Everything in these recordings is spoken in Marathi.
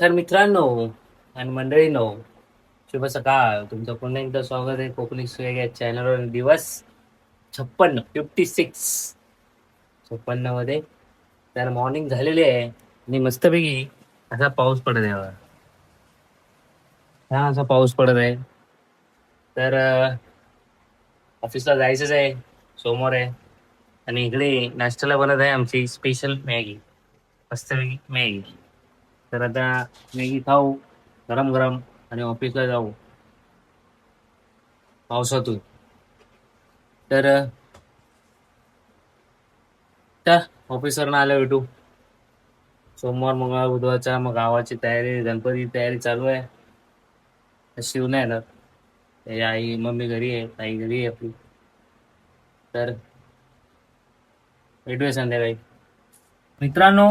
तर मित्रांनो आणि मंडळींनो शुभ सकाळ. तुमचं पुन्हा एकदा स्वागत आहे कोकणी सुयोग या चॅनलवर दिवस छप्पन्न फिफ्टी सिक्स छप्पन्नमध्ये. तर मॉर्निंग झालेली आहे आणि मस्तपैकी असा पाऊस पडत आहे हा असा पाऊस पडत आहे. तर ऑफिसला जायचंच आहे. सोमवार आहे. आणि इकडे नाश्त्याला बनत आहे आमची स्पेशल मॅगी. मस्तपैकी मॅगी. तर आता मॅगी खाऊ गरम गरम आणि ऑफिसला जाऊ. पावसातून. तर त्या ऑफिसवरनं आलं भेटू. सोमवार मंगळवार बुधवारच्या मग गावाची तयारी गणपती तयारी चालू आहे. शिव नाही ना त्याची आई मम्मी घरी आहे आई घरी आहे आपली. तर भेटूया संध्याकाळी. मित्रांनो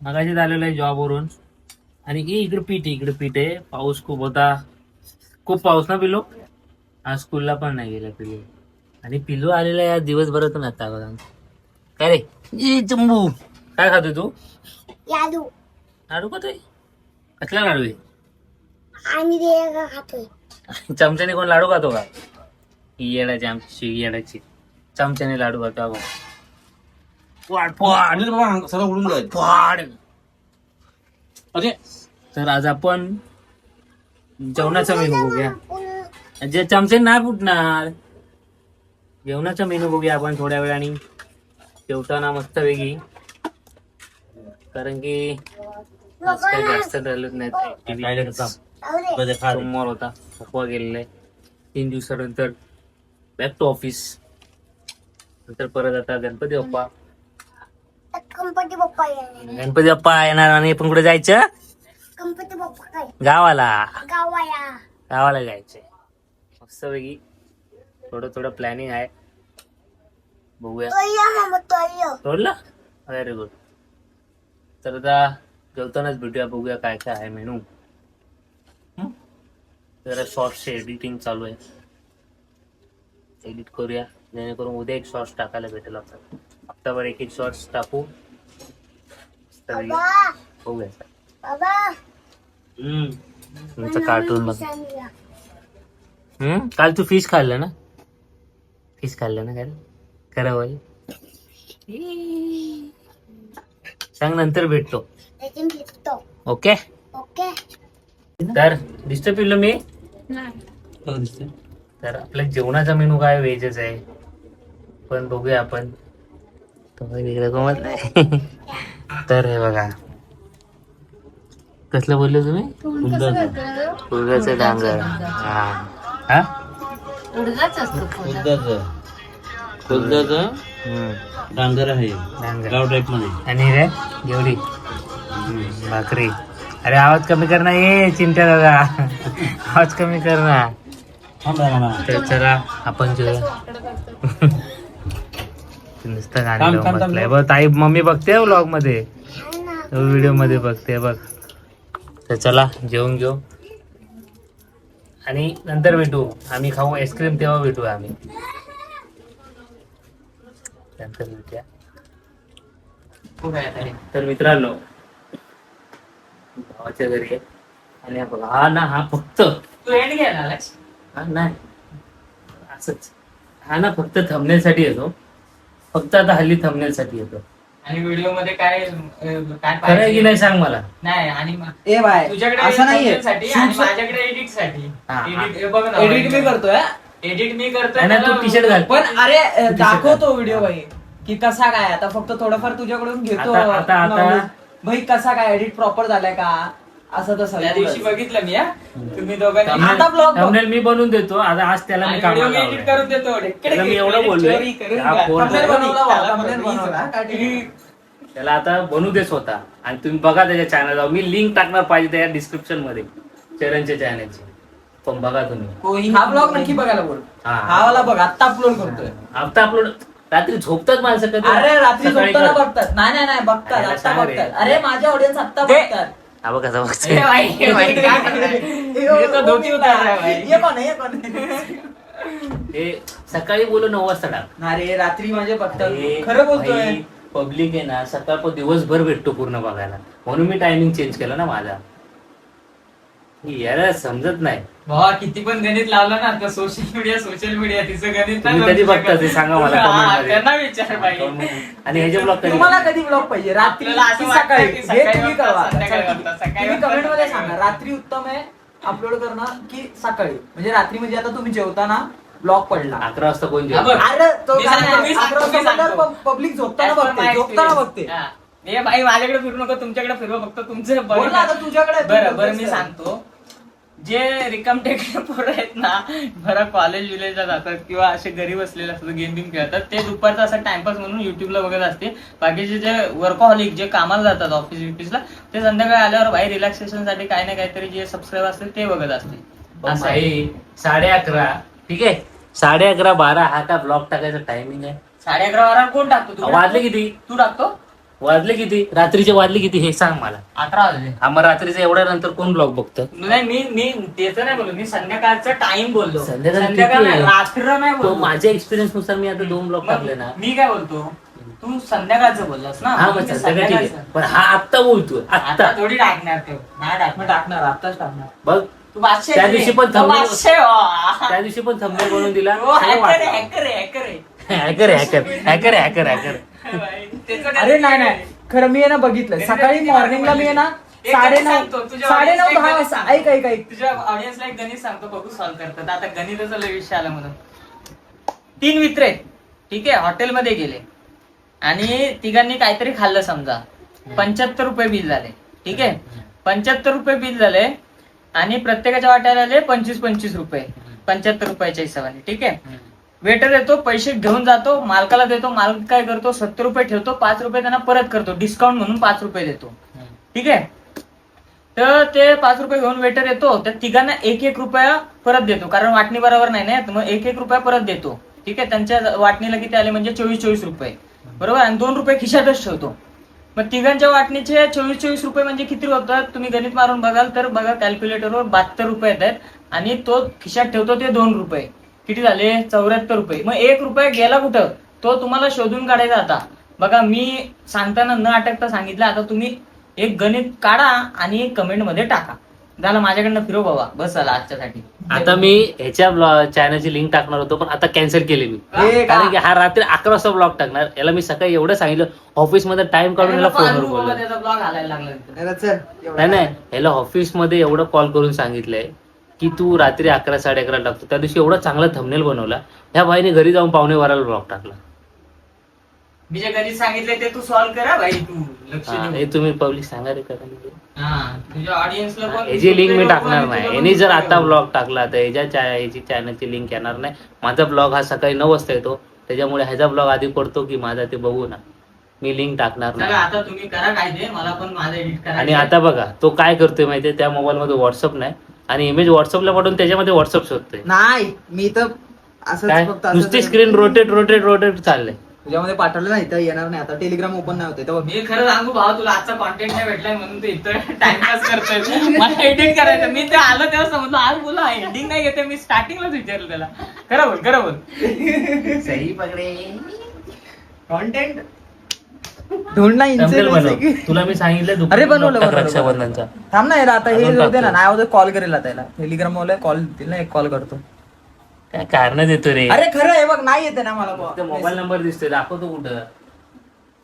मगाशीच आलेलो आहे जॉबवरून आणि हे इकडे पीठ आहे इकडे पीठ आहे. पाऊस खूप होता. खूप पाऊस ना पिलो आज स्कूलला पण नाही गेला पिलो आणि पिलो आलेला आहे आज दिवसभरातून आता बघा. काय रे? चंबू. काय खातो तू? लाडू. लाडू खातोय? कसला लाडू आहे? खातोय. चमच्याने कोण लाडू खातो का? ही येडाची आमची येडाची. चमच्याने लाडू खातो आपण. सगळं उडून जाईल. अरे तर आज आपण जेवणाचा मेनू बघूया. जे चमचे नाही फुटणार जेवणाचा मेनू बघूया आपण थोड्या वेळाने. जेवताना मस्त वेगळी. कारण की आज काही जास्त नाही. बजे खा रे. सोमवार होता थकवा गेलेला आहे तीन दिवसानंतर बॅक टू ऑफिस नंतर परत आता गणपती बाप्पा. बाप्पा येणार. गणपती बाप्पा येणार आणि आपण कुठे जायचं? गणपती बाप्पा काय? गावाला. गावाया गावाला जायचंय मस्तपैकी थोडं थोडं प्लॅनिंग आहे. बघूया. मामा तो सोडलं? व्हेरी गुड तर आता जेवतानाच भेटूया बघूया काय काय आहे मेनू? जरा शॉर्ट्सचे एडिटिंग चालू आहे. एडिट करूया. जेणेकरून उद्या एक शॉर्ट्स टाकायला भेटेल आपल्याला. हप्ताभर एक एक शॉर्ट्स टाकू. बाबा हम्म. तुमचं कार्टून बघ. हम्म? काल तू फिश खाल्लं ना? फिश खाल्लं ना काल? खरं बोल. सांग नंतर भेटतो. ओके? ओके. तर दिसतं पिल्लं मी? दिसतंय. तर आपल्या जेवणाचा मेनू काय? व्हेजच आहे. पण बघूया आपण. तो काही वेगळं गमत नाही. तर हे बघा. कसलं बोलले तुम्ही? उडदाचं. डांगर. हा. हा? उडदाचं. डांगर आहे. डांगर. गाव टाईपमध्ये. आणि रे जेवढी भाकरी. अरे आवाज कमी कर ना ये चिंता दादा. आवाज कमी कर ना. तर चला आपण जेऊया नुसतं गाणी लावून. बसलाय. बघ ताई मम्मी बघते व्लॉगमध्ये व्हिडिओमध्ये बघते बघ. तर चला जेवून घेऊ. आणि नंतर भेटू. आम्ही खाऊ आईस्क्रीम तेव्हा भेटू आम्ही. नंतर भेटूया. तर मित्रांनो भावाच्या घरी. आहे आणि हा बघा हा ना हा फक्त. तू एंड घ्यायला आलास हा नाही असंच. हा ना फक्त थंबनेलसाठी येतो. फक्त आता हल्ली थंबनेलसाठी येतो. आणि व्हिडिओमध्ये काय काय खरं आहे की नाही सांग मला? नाही आणि म- ए बाय तुझ्याकडे असं नाहीये. thumbnail साठी आणि Shoot- माझ्याकडे एडिटसाठी. हा, हा. एडिट बघ ना एडिट मी करतोय एडिट मी करतोय नाही ना, तू त्याला- टी-शर्ट घाल. पण अरे अ, दाखवतो व्हिडिओ भाई की कसा काय आता फक्त थोडंफार तुझ्याकडून घेतो. आता- आता- आता- knowledge. भाई कसा काय एडिट प्रॉपर झालाय का? असं तसं. त्या दिवशी बघितलं मी हा. तुम्ही दोघांनी आता. थंबनेल मी बनवून देतो. आता आज त्याला मी आणि कामाला व्हिडिओ एडिट लावलंय. करून देतो. त्याला मी एवढं बोललोय. चोरी करून हा घ्या. फोन- Thumbnail बनवला बा, त्याला thumbnail बनवली बनवला, जरा. काय टेन्शन. त्याला आता बनवू दे स्वतः. आणि तुम्ही बघा त्याच्या चॅनल मी लिंक टाकणार पाहिजे त्या डिस्क्रिप्शनमध्ये. चरणच्या चॅनलची पण बघा तुम्ही. हा ब्लॉग नक्की बघायला बोल. हा. हा वाला बघ आता अपलोड करतोय. आता अपलोड रात्री झोपतात माणसं कधी? अरे रात्री सकाळी झोपताना कर. बघतात. नाही नाही नाही बघतात. अरे, आता सांग रे. बघतात. अरे माझ्या ऑडियन्स आता ते- बघतात. बघ कसं ए बघते बाई, ए बाई, काय करताय? हे तर धोती उतारलाय बाई. ये कोण आहे, ये कोण आहे? ते सकाळी बोलू नऊ वाजता टाक नाही रे रात्री माझे अरे, खरं बोलतोय. भाई, पब्लिक आहे ना सकाळ दिवसभर भेटतो पूर्ण बघायला. म्हणून मी टायमिंग चेंज केला ना माझा. याला समजत नाही भावा किती पण गणित लावलं ना तर सोशल मीडिया सोशल मीडिया तिचं गणित नाही तुम्ही कधी बघता ते. सांगा मला हा, मध्ये. त्यांना विचार बाई आणि ह्याचे ब्लॉग कधी तुम्हाला कधी ब्लॉग पाहिजे रात्री आपल्याला असं की वाटतं सकाळी की हे सकाळी तुम्ही बघता, कळवा संध्याकाळी बघता, सकाळी तुम्ही बघता, कमेंटमध्ये संध्याकाळी सांगा. रात्री उत्तम आहे अपलोड करणं की सकाळी म्हणजे रात्री म्हणजे आता तुम्ही जेवताना ब्लॉग पडला अकरा वाजता कोण जेवतं? बरं. अरे तो मी सांगतो, मी सांगतो, मी सांगतो. पब्लिक झोपताना As per बघते झोपताना experience. बघते हा. बाई माझ्याकडे फिरू नको तुमच्याकडे फिरवा फक्त तुमचं बोल ना आता तुझ्याकडे बरं बरं मी तर. सांगतो जे रिकम टेकडे पोरं आहेत ना बरं कॉलेज विलेजला जातात किंवा असे घरी बसलेले असतात गेम बिम खेळतात ते दुपारचा असा टाइमपास म्हणून युट्यूबला बघत असते बाकीचे जे वर्कहॉलिक जे कामाला जातात ऑफिस बिफिसला ते संध्याकाळी आल्यावर बाहेर रिलॅक्सेशनसाठी काही ना काहीतरी जे सबस्क्राईब असते ते बघत असते असं आहे. साडे अकरा. ठीक आहे? साडे अकरा बारा हा का ब्लॉग टाकायचा टायमिंग आहे? साडे अकरा बारा कोण टाकतो? तू वाजले? किती? तू टाकतो? वाजले किती? रात्रीचे वाजले किती? हे सांग मला. अठरा वाजले. मग रात्रीचं एवढ्या नंतर कोण ब्लॉग बघतं? नाही मी मी त्याचं नाही बोललो. मी संध्याकाळचा टाइम बोललो. संध्याकाळ संध्याकाळ किती नाही, आहे? रात्र नाही तो बोललो. माझ्या एक्सपिरियन्सनुसार मी आता दोन ब्लॉग टाकले ना. मी काय बोलतो? तू संध्याकाळचं बोललास ना? हा मग मी संध्याकाळ ठीक आहे. संध्याकाळचं. पण हा आत्ता बोलतोय आता आत्ता. थोडी टाकणार ते. नाही टाकणार. टाकणार आताच टाकणार. बघ तू त्या. दिवशी पण तो वा. त्या दिवशी पण थंबनेल बनवून दिला. तो hacker आहे, hacker आहे, hacker आहे. Hacker hacker hacker hacker hacker त्याचं अरे नाही नाही. खरं मी आहे ना बघितलं सकाळी मॉर्निंगला मी आहे ना एक साडे गणित नऊ सांगतो, तुझ्या साडे नऊ audience ला दहा एक वाजता. गणित ऐक ऐक ऐक. तुझ्या ऑडियन्सला एक गणित सांगतो बघू सॉल्व्ह करतात. आता गणिताचा लय विषय आला म्हणून. तीन मित्र आहेत. ठीक आहे हॉटेलमध्ये गेले. आणि तिघांनी काहीतरी खाल्लं समजा. पंच्याहत्तर रुपये बिल झाले. ठीक आहे? पंच्याहत्तर रुपये बिल झाले आणि प्रत्येकाच्या वाट्याला आले पंचवीस पंचवीस रुपये. पंच्याहत्तर रुपयाच्या हिशोबाने. ठीक आहे? वेटर येतो पैसे घेऊन जातो मालकाला देतो मालक काय करतो सत्तर रुपये ठेवतो पाच रुपये त्यांना परत करतो डिस्काउंट म्हणून पाच रुपये देतो. ठीक आहे? तर ते पाच रुपये घेऊन वेटर येतो त्या तिघांना एक एक रुपया परत देतो कारण वाटणी बरोबर नाही ना तर मग एक एक रुपया परत देतो. ठीक आहे? त्यांच्या वाटणीला किती आले म्हणजे चोवीस चोवीस रुपये. बरोबर? आणि दोन रुपये खिशातच ठेवतो. मग तिघांच्या वाटणीचे चोवीस चोवीस रुपये म्हणजे किती होतात तुम्ही गणित मारून बघाल तर बघा कॅल्क्युलेटरवर बहात्तर रुपये येत आहेत. आणि तो खिशात ठेवतो ते दोन रुपये. किती झाले? चौऱ्याहत्तर रुपये. मग एक रुपया गेला कुठं? तो तुम्हाला शोधून काढायचा आता. बघा मी सांगताना न अटकता सांगितलं. आता तुम्ही एक गणित काढा आणि कमेंटमध्ये टाका. झालं माझ्याकडनं फिरो बाबा. बस झाला आजच्यासाठी. आता मी ह्याच्या चॅनलची लिंक टाकणार होतो पण आता कॅन्सल केली मी? कारण की हा रात्री अकरा वाजता ब्लॉग टाकणार. याला मी सकाळी एवढं सांगितलं ऑफिसमध्ये टाइम काढून याला फोनवर बोललो नाही नाही याला ऑफिसमध्ये एवढं कॉल करून सांगितलंय. की तू रात्री अकरा साडे अकरा टाकतो त्या दिवशी एवढा चांगला थंबनेल बनवला ह्या भाईने घरी जाऊन पावणे बाराला ब्लॉग टाकला. मी जे गणित सांगितले ते तू सॉल्व्ह करा भाई तू लक्ष हा. हे तुम्ही पब्लिक सांगा रे करा हा तुझ्या ऑडियन्सला पण याची लिंक मी टाकणार नाही यांनी जर आता ब्लॉग टाकला तर ह्याच्या चा- ह्याची चॅनलची लिंक येणार नाही. माझा ब्लॉग हा सकाळी नऊ वाजता येतो त्याच्यामुळे ह्याचा ब्लॉग आधी पडतो की माझा ते बघू ना. मी लिंक टाकणार चला नाही. आता तुम्ही करा काय ते मला पण माझं एडिट करा आणि आता बघा तो काय करतोय माहितीये त्या मोबाईल मध्ये व्हॉट्सअप नाही. आणि इमेज व्हॉट्सअपला पाठवून त्याच्यामध्ये व्हॉट्सअप शोधतोय. नाही मी तर असंच काय? फक्त असंच- नुसती स्क्रीन रोटेट रोटेट रोटेट चाललंय. तुझ्यामध्ये पाठवलं नाही तर येणार नाही. आता टेलिग्राम ओपन नाही होते तेव्हा मी खरं सांगू भावा तुला आजचा कॉन्टेंट नाही भेटलाय म्हणून तू इथं टाइमपास करतोय. मला एडिट करायचं. मी ते आलं तेव्हा समजलं आज बोला एडिटिंग नाही घेते मी स्टार्टिंगलाच विचारलं त्याला. खरं बोल खरं बोल. सही पकडे. कॉन्टेंट बनव. तुला मी सांगितलं अरे बनवलं, रक्षाबंधनचा. थांब ना यार आता हे ना. नाही होतं कॉल करेल आता याला टेलिग्राम वाला कॉल देतील ना एक कॉल करतो. काय कारण देतो रे? अरे खरं आहे बघ नाही येते ना मला मोबाईल नंबर दिसतोय दाखवतो कुठं.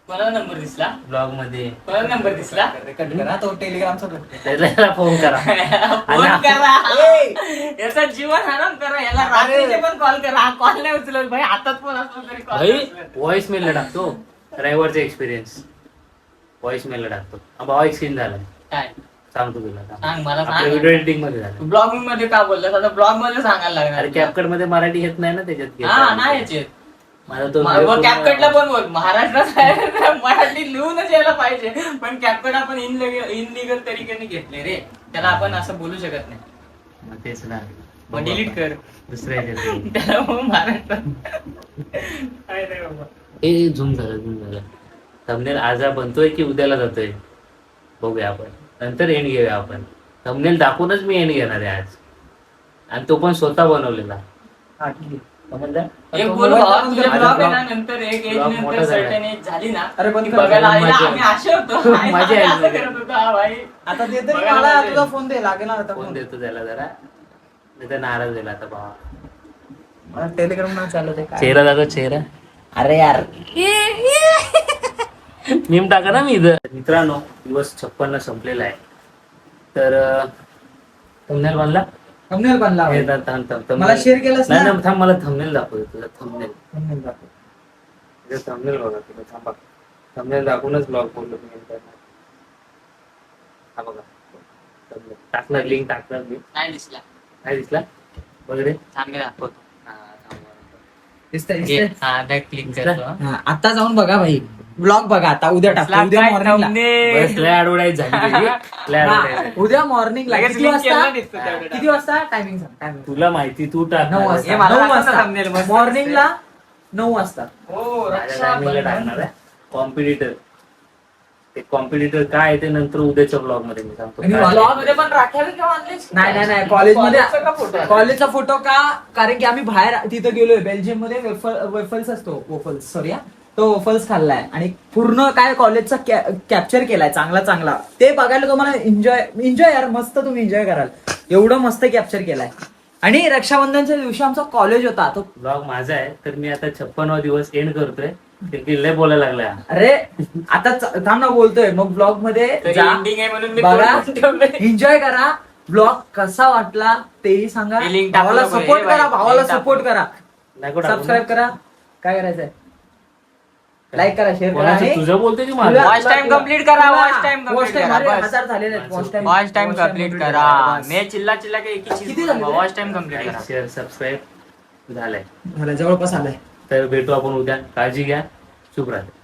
कोणाला नंबर दिसला? ब्लॉगमध्ये कोणाला नंबर दिसला? कट करा तो टेलिग्रामचा कट त्याला फोन करा. फोन करा. याचा जीवन हराम करा याला रात्रीचे पण कॉल करा. हा कॉल नाही उचलत भाई हातात फोन असतो तरी. व्हॉइस मेलला टाकतो. ड्रायव्हरचा एक्सपिरियन्स व्हॉइस मेलला टाकतो. भावा एक सीन झाला. काय? सांगतो तुला. सांग मला सांग व्हिडिओ एडिटिंगमध्ये झालं. ब्लॉगिंगमध्ये का बोललास आता ब्लॉगमध्ये सांगायला अरे लागणार कॅपकटमध्ये मराठी येत नाही ना त्याच्यात हा नाही याचे माझा तो video पूर्ण- कॅपकटला पण बोल. महाराष्ट्रात आहे मराठी लिहूनच यायला पाहिजे. पण कॅपकट आपण इनलिगल तरीकेने घेतले रे. त्याला आपण असं बोलू शकत नाही. मग तेच ना. मग डिलीट कर. दुसऱ्या ह्याच्यात. त्याला मग महाराष्ट्रात. काय रे बाबा. ए झूम झालं झूम झालं. थंबनेल आज बनतोय की उद्याला जातोय? बघूया आपण. नंतर एंड घेऊया आपण. थंबनेल दाखवूनच मी एंड घेणार आहे आज. आणि तो पण स्वतः बनवलेला. ठीक आहे. समजलं? एक तो बोल मोबाईल भावा, टाकून तुझे दे. ब्लॉग आहे ना नंतर एक एज Vlog नंतर मोठा झाला. सर्टन एज झाली ना अरे पण की कर. बघायला आलेला मजा आम्ही आशे होतो. मजा येईल, असं मजा करत होतो हा भाई. आता ते तरी बघायला मला मजा तुझा येईल. फोन दे लागेल आता फोन फोन देतो त्याला जरा. नाही तर नाराज झाला आता भावा. टेलिग्राम काय. चेहरा दादा चेहरा. अरे यार मीम टाका ना मी इथं मित्रांनो दिवस छप्पन्न संपलेला आहे तर थंबनेल बांधला थंबनेल बनला हे. थांब, थांब, थांब, thumbnail. मला share केलंस नाही ना? नाही, थांब मला थंबनेल दाखवतो तुला थंबनेल Thumbnail दाखव. थंबनेल बघा तुला थांबा थंबनेल दाखवूनच ब्लॉग बोललो मी. हा बघा thumbnail. टाकणार लिंक टाकणार मी नाही दिसला काय दिसला बघ रे थांबे दाखवतो. हा आता क्लिक? करतो. हा, आता जाऊन बघा भाई. ब्लॉग बघा आता उद्या टाकतो उद्या झाली. उद्या मॉर्निंगला लगेच किती वाजता केलं दिसतं तेवढं. किती वाजता? टायमिंग सांग टायमिंग तुला माहिती तू टाक. नऊ वाजता. मॉर्निंगला नऊ वाजता. हो टाकणार कॉम्पिटिटर ते कॉम्पिटिटर काय आहे ते नंतर उद्याच्या ब्लॉगमध्ये मी सांगतो. आणि काय. मला- मध्ये पण बांधलीस? नाही नाही नाही. कॉलेजमध्ये कॉलेजचा आहे? कॉलेजचा फोटो का? कारण की आम्ही बाहेर तिथं गेलोय. बेल्जियममध्ये वेफल्स असतो. वोफल्स सॉरी तो वोफल्स खाल्लाय. आणि पूर्ण काय कॉलेजचा कॅप्चर केलाय. चांगला चांगला. ते बघायला तुम्हाला एन्जॉय एन्जॉय यार. मस्त तुम्ही एन्जॉय कराल. एवढं मस्त कॅप्चर केलाय. आणि रक्षाबंधनच्या दिवशी आमचा कॉलेज होता. तो ब्लॉग माझा आहे. तर मी आता छप्पनवा दिवस एंड करतोय. लय बोलायला लागला अरे आता थांब ना बोलतोय. मग ब्लॉगमध्ये ending आहे म्हणून मी बघा. एन्जॉय करा. ब्लॉग कसा वाटला तेही सांगा. भावाला सपोर्ट करा भावाला सपोर्ट करा. सबस्क्राईब. करा. काय करायचंय? लाईक करा शेअर करा तुझं बोलते की तुला- माझं? Watch time तुला- complete करा. हजार watch time watch time complete complete करा. मे चिल्ला चिल्ला के एक ही किती? वॉच टाइम कंप्लीट करा. शेअर सबस्क्राईब झालंय. झालं, जवळपास आलाय. तर भेटू आपण उद्या. काळजी घ्या. शुभ रात्री.